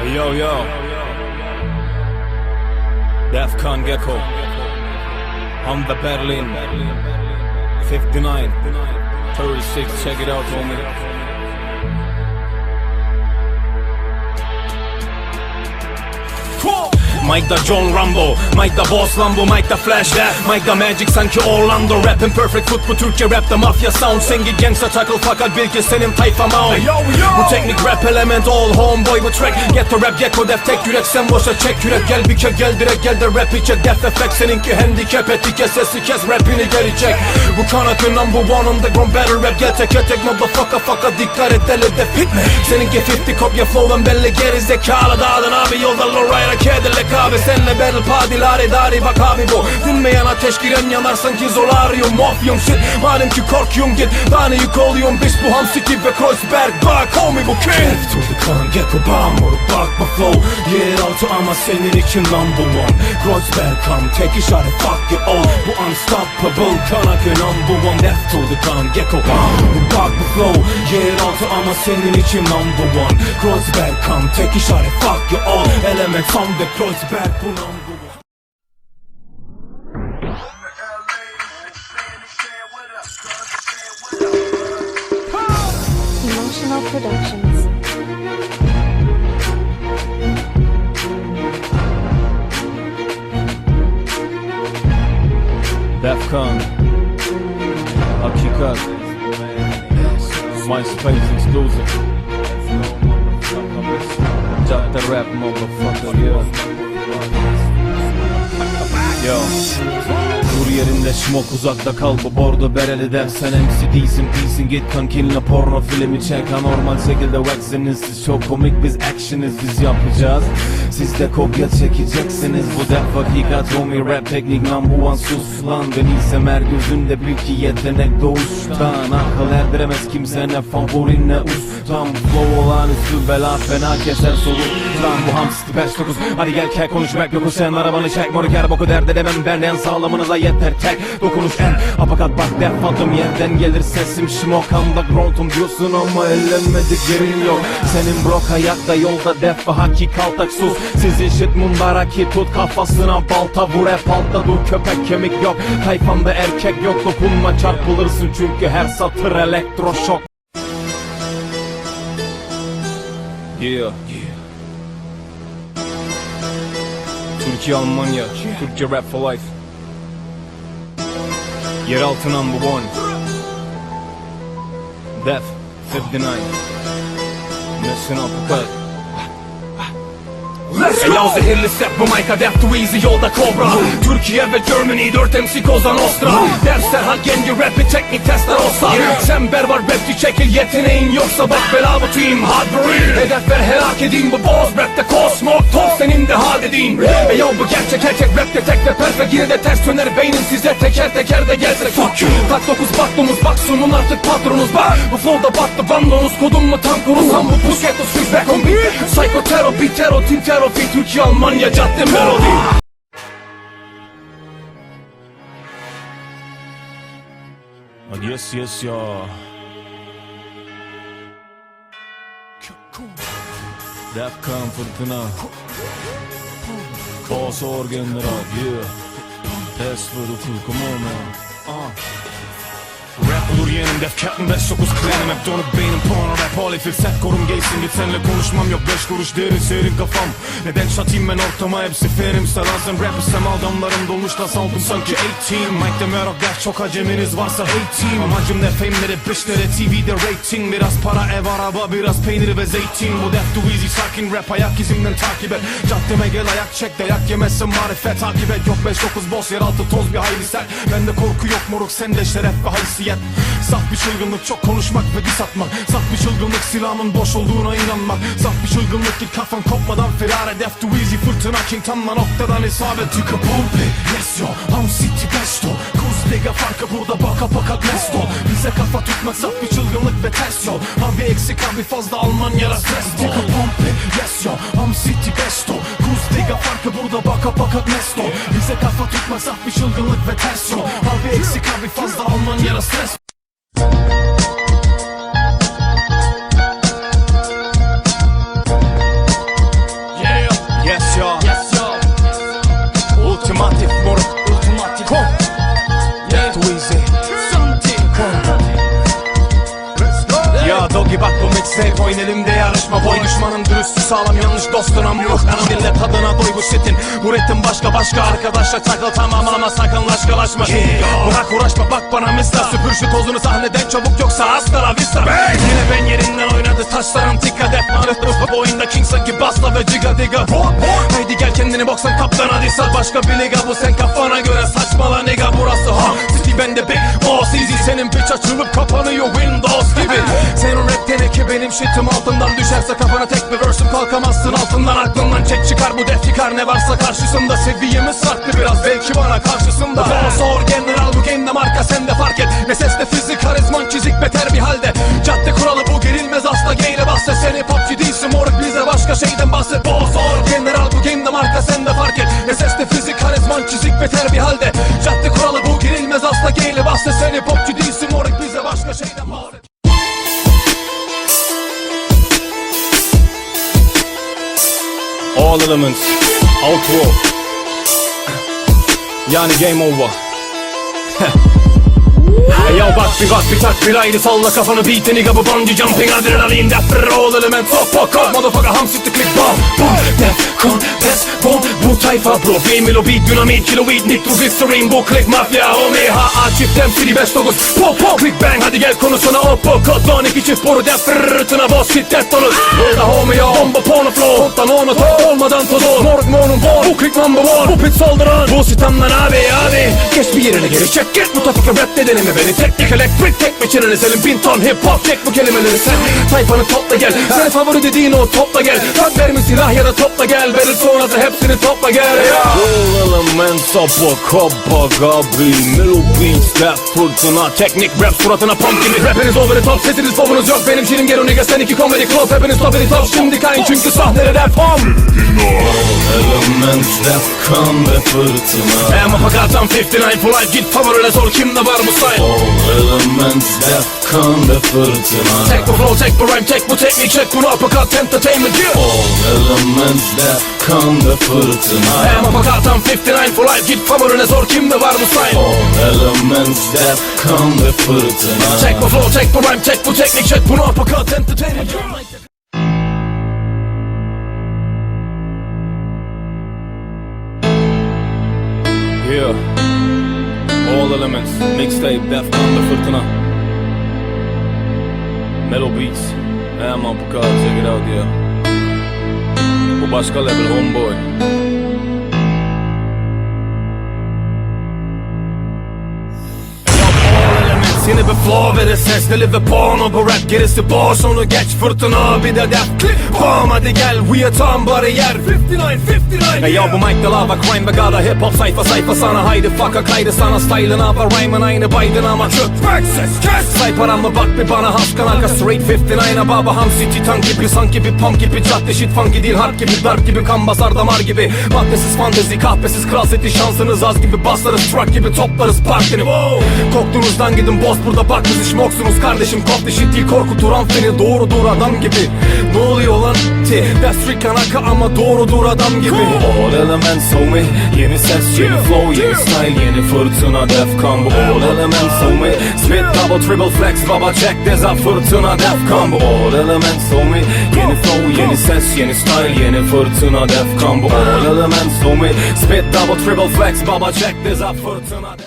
Hey, yo, yo. Defcon Gecko. I'm the Berlin. 59. 36. Check it out, homie. Mike'da John Rambo Mike'da Boss Lambo Mike'da Flash Mike'da Magic sanki Orlando Rappin perfect foot bu Türkçe rapte mafya sound. Sengi gangsta takıl fakat bil ki senin tayfa maun. Bu teknik rap element all homeboy bu track. Get the rap gecko def tek yürek sen boşa çek yürek. Gel bir ke gel direkt gel de rap içe. Def effect seninki handicap eti kes sesi kes rapini geri çek. Bu kanatın number one underground battle rap Gel tek tek motherfucker fucker dikkat et deli def hitme Seninki 50 kopya flow'un belli geri zekalı dağılın abi yolda lowrider Cadillac abi Senle battle party lari dari bak abi bu. Dinmeyen ateş giren yanar sanki zolaryum Mafyum shit madem ki korkuyorum git Tane yük oluyorum biz bu hamsi ve Kreuzberg Bak homie bu king Kef to the kan gecko bam Moruk bakma flow. Yer altı ama senin için number one. Kreuzberg kam tek işaret fuck you all. Bu unstoppable kanakı number one? Death to the kan gecko bam Moruk bakma flow. Yer altı ama senin için number one. Kreuzberg kam tek işaret fuck you all. Element son ve Kreuzberg bu number one Emotional Productions. Defcon Hakikat MySpace exclusive Cadde rap motherfucker yeah Yo Dur yerinde şmok uzakta kal bu bordo bereli dev Sen MC değilsin değilsin git kankinle porno filmi çek. Anormal şekilde waxiniz siz. Çok komik biz action'iz biz yapacağız. Siz de kopya çekeceksiniz. Bu def hakikat homie rap teknik number one. Sus lan. Ben isem her gözünde bil ki yetenek. Doğuştan Akıl erdiremez kimse. Ne favorin ne ustam. Flow olan üstü bela fena keser soluk Lan bu hamsi 59 Hadi gel kek konuş rap yoku sen arabanı çek Moruk. Her boku dert edemem ben en sağlamınıza yeter tek Dokunuş en apakat bak def adım yerden gelir sesim. Şimok underground'um diyorsun ama ellenmedi gerin yok. Senin brok ayakta yolda def ve haki kaltak sus Sizin shit mundaraki tut kafasına balta. Vur hep altta dur köpek kemik yok. Tayfamda erkek yok dokunma çarpılırsın. Çünkü her satır elektroşok. Yeah. Türkiye Almanya Türkçe rap for life Yeraltı number one. Def 59 Messing up the cut Ey yav zehirli step bu mic'a def too easy yolda kobra Türkiye ve Germany 4 MC Koza Nostra Dersler hal genci rapi teknik testler olsa. Sen berber rapçi çekil yeteneğin yoksa Bak bela bu team. Breed Hedefler helak edeyim bu boss rapte kosmok Top senin de hal dediğin Ey yav bu gerçek erkek rapte tek de perfect Yine de ters döner. Beynin size teker teker de gelse Fuck you. Tak dokuz baktığımız bak sunun artık patronuz. Bak Bu flowda battı bandonuz kodun mu tam kurusam bu pusketos Switch back on beat. Psycho terror beat fit Türkiye Almanya cadde melodi. Yes yes ya Defcon fırtına. Boss organlar yeah. That's for the full come on man. uh. Olur yeğenim def captain 59 klanim Hep donup beynim porno rap. Hali filset Korum gaysin git. Senle konuşmam yok. Beş kuruş derin serin kafam. Neden çatayım ben ortama? Hepsi ferimse Lazım rap istem. Adamlarım dolmuş da saldım sanki 18 Mike'de merak ders çok aceminiz varsa hey team Amacım ne? Fame'lere bitchlere TV'de rating. Biraz para ev araba biraz peynir ve zeytin. Bu def too easy sakin rap ayak izimden takip et. Caddeme gel ayak çek dayak yemezsin marifet. Takip et Yok 5-9 boss yeraltı toz bir hayli sert Bende korku yok moruk sende şeref ve haysiyet. Saf bir çılgınlık çok konuşmak ve dis atmak. Saf bir çılgınlık silahımın boş olduğuna inanmak. Saf bir çılgınlık ki kafan kopmadan firar Def too easy fırtına king tam da noktadan isabet. Tıkı pompe yes yo. I'm city besto Lega farkı burada baka baka mesto Bize kafa tutmak saf bir çılgınlık ve ters yol. Abi eksik abi fazla Almanya'da stres Tıkı pompe yes yo. I'm city besto. Kuz lega farkı burada baka baka mesto Bize kafa tutmak saf bir çılgınlık ve ters yol. Abi eksik abi fazla Almanya'da stres elimde yarışma. Boy düşmanın dürüstü sağlam yanlış dostuna yok. Anam dinle tadına doy bu shitin Bu ritim başka başka arkadaşla takıl tamam ama sakın laşkalaşma Bırak uğraşma bak bana misla Süpür şu tozunu sahneden çabuk yoksa hasta la vista. Yine ben yerinden oynadı taşlarım tika def Bu oyunda king sanki basla ve ciga diga Haydi gel kendini boksan kaptan hadi sal Başka bir liga bu sen kafana göre saçmala nigga burası ha. City bende big boss easy senin piç açılıp kapanıyor Windows shitim altından düşerse kafana tek bir verse'üm kalkamazsın. Altından aklından çek çıkar bu def çıkar ne varsa karşısında seviyemiz farklı biraz. Belki bana karşısında. Boss or general bu game'de marka sen de fark et. Ne sesle fizik karizman çizik beter bir halde. Cadde kuralı bu gerilmez asla. Geyle bahse Seni popçu değilsin moruk bize başka şeyden bahset. Boss or general bu game'de marka sen de fark et. Ne sesle fizik karizman çizik beter bir halde All elements outro Yani game over. Hey yo bak bir bak bir tak bir ayrı salla kafanı. Beat nigga bu bungee jumping. Adrenalin for all element top fuck up motherfucker ham sitter click bomb. Bomb pes bomb bu tayfa bro. Femil o beat dynamit kilo weed nitroglycerin bu click mafya homie ha a çift temsili 5-9 pop pop click bang hadi gel konusuna op op kodlan iki çift boru def fırtına boss şiddet dolu Burada homie yo bomba porno flow. Tottan onu top olmadan toz ol Morg monun bol bu click number one Bu pit saldıran bu sitemden abi abi Geç bir yerine geri çek git bu topika rap de deneme beni. Teknik elektrik tek biçimini senin bin ton hip hop Çek bu kelimeleri sen. Tayfanı topla gel. Sen favori dediğin o topla gel. Tak vermi silah ya da topla gel Verir sonrası hepsini topla gel. Ya Full element sapı kaba gabi Melo beats that fırtına Teknik rap suratına pump gibi Rapiniz over the top sesiniz povunuz yok. Benim şirin gero nigga sen iki comedy club Hepiniz top the top şimdi kayın. Çünkü sahnede rap home Element that kan ve fırtına. Ama fakattan 59 for life. Git favorile sor kimde var bu All element that kan ve fırtına. Tek bu flow tek bu rhyme tek bu teknik Çek bunu uppercut entertainment yeah. All element that kan ve fırtına. Ama fakattan 59 for life Git favorile sor kimde var bu style All element that kan ve fırtına. Tek bu flow tek bu rhyme tek bu teknik Çek bunu uppercut entertainment yeah. Yeah. All elements Mixtape Defcon ve Fırtına Mellow Beats. Hem Uppercut Check it out yeah Bu başka level homeboy Yeni bir flow verir ses deli ve porno. Bu rap gerisi boş onu geç fırtına. Bir de def Bam hadi gel we are tam bariyer 59 59 Hey yo bu mic de lava crime ve gala hip hop sayfa sayfa sana. Haydi fuck'a kaydı sana. Style'ına var rhyme'ın aynı Biden ama Back ses kes Say paramı bak bir bana haskan arka straight 59'a baba ham city tank gibi Sanki bir pump gibi. Cadde shit funky değil harp gibi Darp gibi kan basar damar gibi. Maddesiz fantezi kahvesiz kral seti şansınız az gibi. Baslarız truck gibi toplarız partini wow. Koktuğunuzdan gidin boss burada bak biz işmoksunuz kardeşim Kop dişi değil korkuturan beni doğrudur adam gibi. Ne oluyor lan? Ti street kanaka ama doğrudur adam gibi. All elements homie Yeni ses, yeni flow, yeni style, yeni fırtına Defcon bu All elements homie Spit double triple flex baba check deza fırtına Defcon bu All elements homie Yeni flow, yeni ses, yeni style, yeni fırtına Defcon bu All elements homie Spit double triple flex baba check deza fırtına